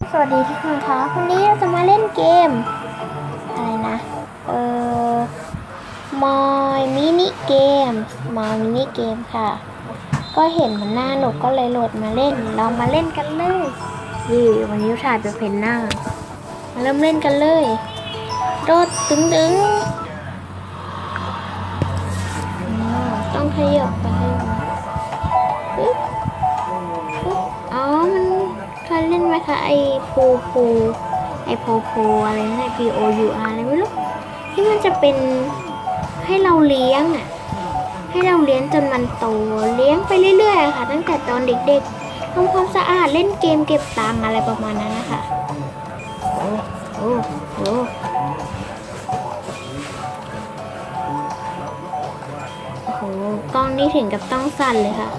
สวัสดีทุกคนคะวันนี้เราจะมาเล่นเกม อะไรนะ เออมอยมินิเกมมอยมินิเกมค่ะ ก็เห็นมันน่าหนุกก็เลยโหลดมาเล่น เรามาเล่นกันเลยยี่วันนี้ถ่ายเป็นเพนหน้า มาเริ่มเล่นกันเลย โดดตึงตึงอืมต้องขยับไป ยเล่นไหมคะไอพูพูไอโพโพอะไรนะ P O U R อะไรไม่รู้ที่มันจะเป็นให้เราเลี้ยงอะให้เราเลี้ยงจนมันโตเลี้ยงไปเรื่อยๆค่ะ ตั้งแต่ตอนเด็กๆทำความสะอาดเล่นเกมเก็บตังอะไรประมาณนั้นนะคะโอ้โอ้โอ้โอ้โหกล้องนี่ถึงกับต้องสั่นเลยค่ะ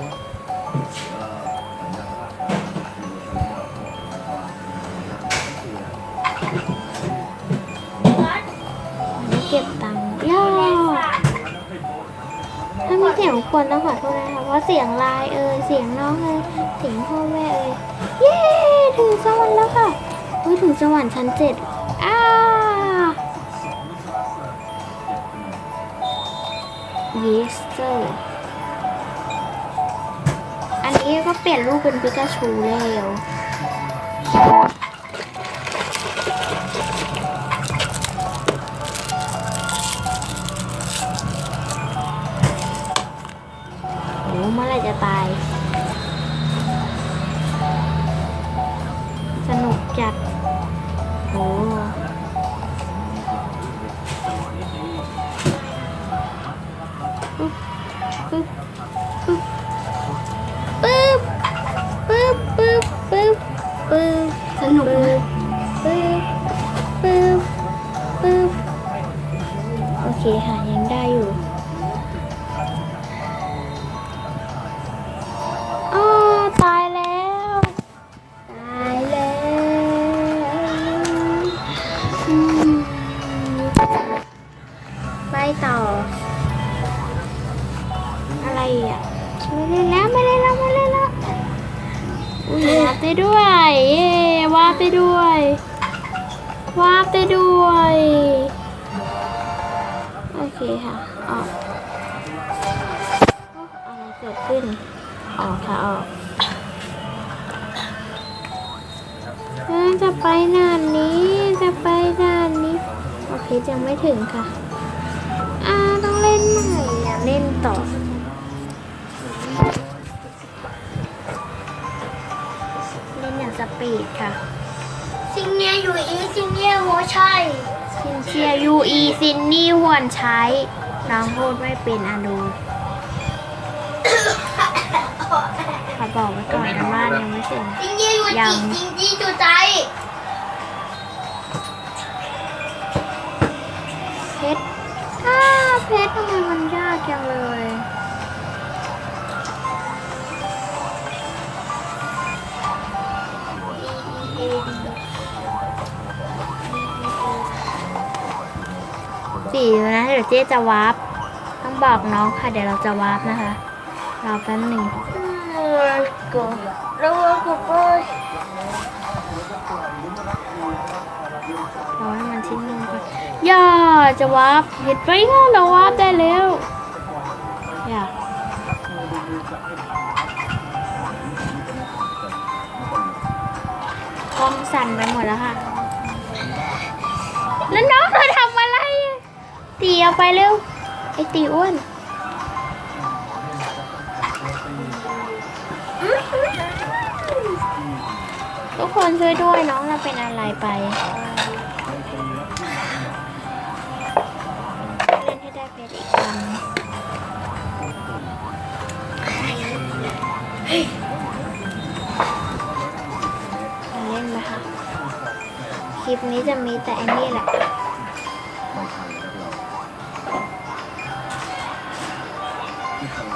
ถ้ามีเสียงคนต้องขอโทษนะคะเพราะเสียงลายเอ่ยเสียงน้องเอ่ยเสียงพ่อแม่เอ่ยเย้ถึงสวรรค์แล้วค่ะเฮ้ยถึงสวรรค์ชั้นเจ็ดอ้า yes sir อันนี้ก็เปลี่ยนรูปเป็นปิกาชูแล้ว 끝. วาไปด้วยเย้วาไปด้วยวาไปด้วย โอเคค่ะ ออกโอ้อะไรเกิดขึ้น ออกค่ะ ออกจะไปนานนี้ จะไปนานนี้ โอเคยังไม่ถึงค่ะ อ่า ต้องเล่นใหม่อยากเล่นต่อ ปีดค่ะซิงเนียอยู่อีซิงเนียหัวชัยซินเชียยูอีซินนี่หวนใช้น้องพูดไม่เป็นอะดูขอบอกไว้ก่อนนะว่ายังไม่ถึงซิงเนียอยู่ยัจีงจิงจีจุใจเพชรอ้าเพชรทำไมมันยากจังเลย ดี๋ยวเจ๊จะวาร์ปต้องบอกน้องค่ะ เดี๋ยวเราจะวาร์ปนะคะรอแป๊บหนึ่งก็แล้วก็รอให้มันชิ้นนึ่งก่อนย่าจะวาร์ปเห็นไปงั้นเราวาร์ปได้แล้วอย่ากล้องสั่นไปหมดแล้วค่ะ แล้วน้องเธอทำ ตีเอาไปเร็ว ไอตีอ้วนทุกคนช่วยด้วยน้องเราเป็นอะไรไปเล่นให้ได้เพชรอีกครั้งเล่นไหมคะ คลิปนี้จะมีแต่อันนี้แหละ เถอะ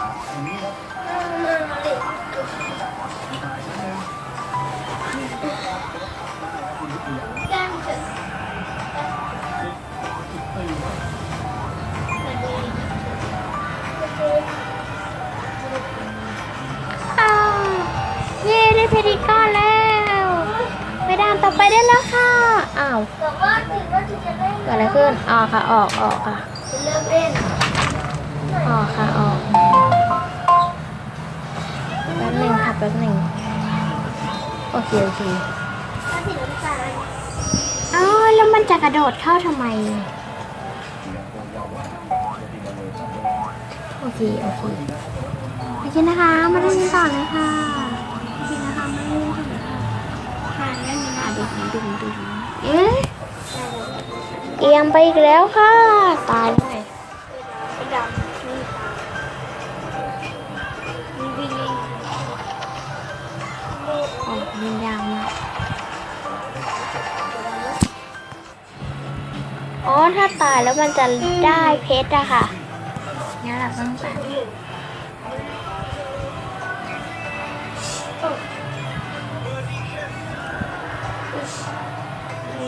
อ้าวเย้ได้เพชรอีกก้อนแล้วไปด้านต่อไปได้แล้วค่ะ อ้าวบอกว่าถึงว่าถึงจะเล่นเกิดอะไรขึ้นออกค่ะ ออกออกค่ะจะเลิกเล่น ออกค่ะออกแป๊บหนึ่งค่ะแป๊บหนึ่งโอเคโอเคถ้าสีน้ำตาลอ้าวแล้วมันจะกระโดดเข้าทำไม โอเคโอเคโอเคนะคะ มาเล่นกันต่อเลยค่ะโอเคนะคะมาเล่นกันต่อเลยค่ะผ่านแล้วมีอะน้ำดึงดึงดึงเอ๊ะเอียงไปอีกแล้วค่ะ ตายเลย อ๋อ ถ้าตายแล้วมันจะได้เพชรอะค่ะงั้นเราต้องตัด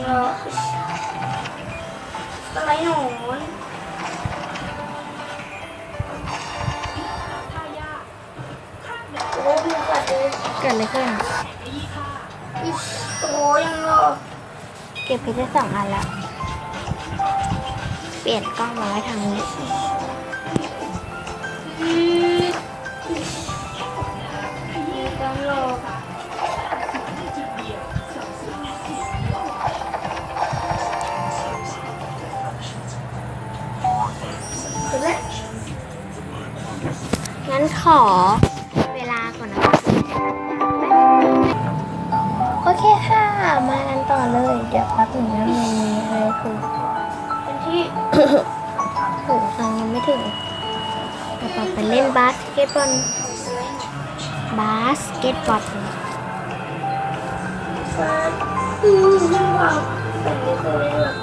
เนาะอะไรหนูนโอ้ยมีกัดเลยเกิดอะไรขึ้น โอ้ยยังรอเก็บเพชรได้สองอันแล้ว เปลี่ยนกล้องมาไว้ทางนี้อืมมีการอเสร็จแล้วงั้นขอ ที่ถึงตังยังไม่ถึงเดี๋ยวต่อไปเล่นบาสเกตบอล บาสเกตบอลอืมยังวางเป็นไม่เคยเล่นหรอก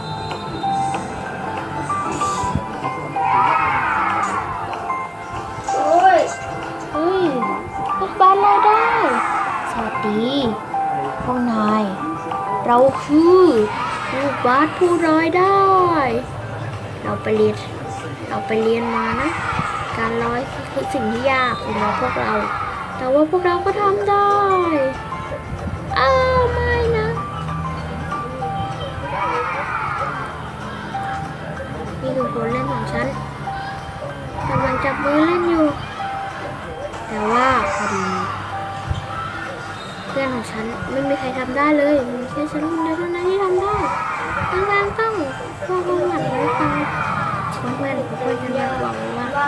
โอ้ยเฮ้ยลูกบาสเราได้ สวัสดี พวกนาย เราคือลูกบาสผู้ร้ายได้ เราไปเรียนเราไปเรียนมานะ การร้อยคือสิ่งที่ยากสำหรับพวกเรา แต่ว่าพวกเราก็ทำได้อ้าวไม่นะนี่คือคนเล่นของฉันกำลังจับมือเล่นอยู่ แต่ว่าพอดีเพื่อนของฉันไม่มีใครทำได้เลยมีแค่ฉันคนเดียวเท่านั้นที่ทำได้ ดังนั้นต้องพวกเราหมั่นไว้ฟังเพื่อนๆเพื่อนๆฉันอยากบอกเลยว่า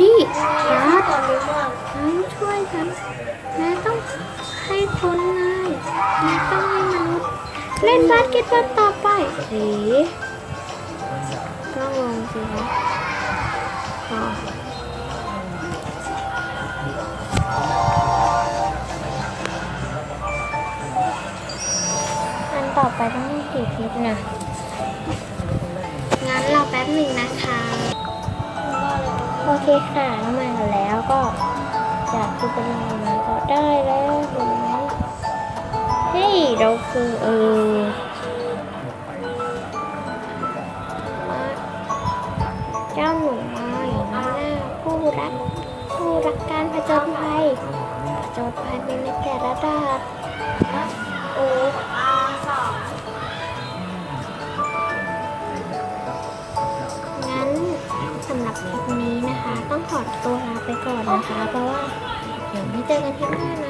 นี่ยาบาสตอนนี้มากนายต้องช่วยฉันนายต้องให้คนนายนายต้องให้มนุษย์เล่นบาสเกตบอลต่อไปเอ๋ก็ลงสิคะพออันต่อไปต้อง กี่เพชรนะงั้นเรอแป๊บหนึ่งนะคะ โอเคค่ะน้ำมันกันแล้วก็จากที่เป็นยังไงมาก็ได้แล้วเห็นไหมเฮ้ยเราคือเออเจ้าหนูมาอย่างนี้นะผู้รักผู้รักการผจญภัยผจญภัยในแต่ละดาน สำหรับคลิปนี้นะคะ ต้องขอตัวลาไปก่อนนะคะ เพราะว่าเดี๋ยวไม่เจอกันที่หน้านะ